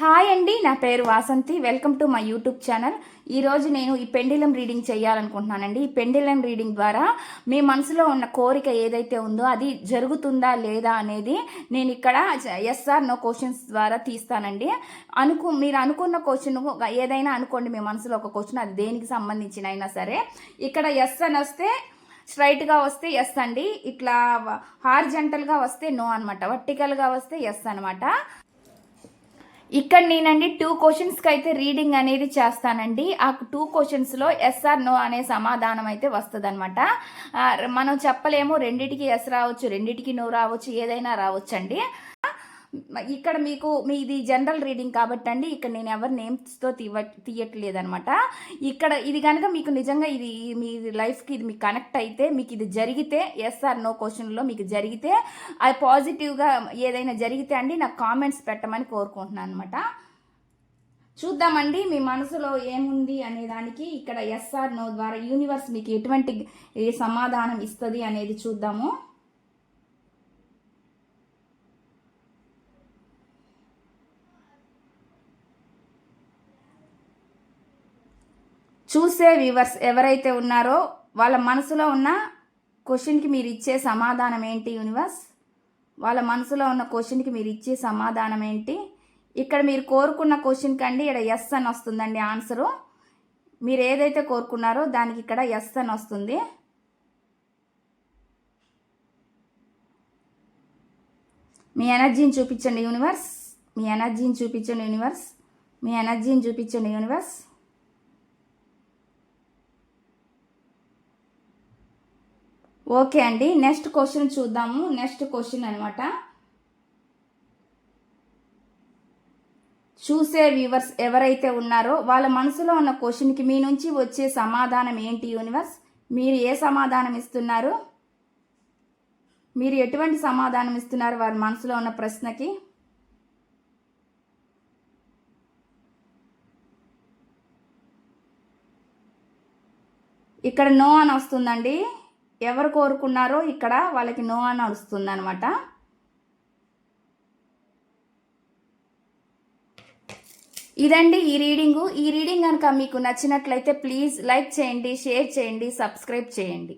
Hi అండి నా పేరు Vasanthi. Welcome to my YouTube channel. ఈరోజు నేను ఈ పెండిలం రీడింగ్ చేయాలనుకుంటున్నానండి. ఈ పెండిలం రీడింగ్ ద్వారా మీ మనసులో ఉన్న కోరిక ఏదైతే ఉందో అది జరుగుతుందా లేదా అనేది నేను ఇక్కడ ఎస్ఆర్ నో క్వశ్చన్స్ ద్వారా తీస్తానండి. అనుకు మీరు అనుకున్న క్వశ్చన్ ఏదైనా అనుకోండి మీ మనసులో ఒక క్వశ్చన్ అది దేనికి సంబంధించిన అయినా సరే. ఇక్కడ ఎస్ అని వస్తే స్ట్రైట్గా వస్తే ఎస్ అండి. ఇట్లా హార్జెంటల్గా వస్తే నో అనమాట వర్టికల్గా వస్తే ఎస్ అనమాట ఇక్కడ నేనండి టూ క్వశ్చన్స్కి అయితే రీడింగ్ అనేది చేస్తానండి. ఆ టూ క్వశ్చన్స్లో ఎస్ఆర్ నో అనే సమాధానం అయితే వస్తుంది అనమాట మనం చెప్పలేము. రెండిటికి ఎస్ రావచ్చు రెండిటికి నో రావచ్చు ఏదైనా రావచ్చండి. ఇక్కడ మీకు మీది జనరల్ రీడింగ్ కాబట్టి అండి ఇక్కడ నేను ఎవరి నేమ్స్తో తీయ తీయట్లేదనమాట ఇక్కడ ఇది కనుక మీకు నిజంగా ఇది మీ లైఫ్కి ఇది మీకు కనెక్ట్ అయితే మీకు ఇది జరిగితే ఎస్ఆర్ నో క్వశ్చన్లో మీకు జరిగితే అది పాజిటివ్గా ఏదైనా జరిగితే అండి నాకు కామెంట్స్ పెట్టమని కోరుకుంటున్నాను అనమాట చూద్దామండి మీ మనసులో ఏముంది అనే దానికి ఇక్కడ ఎస్ఆర్ నో ద్వారా యూనివర్స్ మీకు ఎటువంటి సమాధానం ఇస్తుంది అనేది చూద్దాము. చూసే వ్యూవర్స్ ఎవరైతే ఉన్నారో వాళ్ళ మనసులో ఉన్న క్వశ్చన్కి మీరు ఇచ్చే సమాధానం ఏంటి యూనివర్స్? వాళ్ళ మనసులో ఉన్న క్వశ్చన్కి మీరు ఇచ్చే సమాధానం ఏంటి? ఇక్కడ మీరు కోరుకున్న క్వశ్చన్కి అండి ఇక్కడ ఎస్ అని వస్తుందండి ఆన్సరు. మీరు ఏదైతే కోరుకున్నారో దానికి ఇక్కడ ఎస్ అని వస్తుంది. మీ ఎనర్జీని చూపించండి యూనివర్స్. మీ ఎనర్జీని చూపించండి యూనివర్స్. మీ ఎనర్జీని చూపించండి యూనివర్స్. ఓకే అండి. నెక్స్ట్ క్వశ్చన్ చూద్దాము. నెక్స్ట్ క్వశ్చన్ అనమాట చూసే వ్యూవర్స్ ఎవరైతే ఉన్నారో వాళ్ళ మనసులో ఉన్న క్వశ్చన్కి మీ నుంచి వచ్చే సమాధానం ఏంటి యూనివర్స్? మీరు ఏ సమాధానం ఇస్తున్నారు? మీరు ఎటువంటి సమాధానం ఇస్తున్నారు వారి మనసులో ఉన్న ప్రశ్నకి? ఇక్కడ నో అని వస్తుందండి. ఎవరు కోరుకున్నారో ఇక్కడ వాళ్ళకి నో అని వస్తుంది అనమాట ఇదండి ఈ రీడింగు. ఈ రీడింగ్ కనుక మీకు నచ్చినట్లయితే ప్లీజ్ లైక్ చేయండి షేర్ చేయండి సబ్స్క్రైబ్ చేయండి.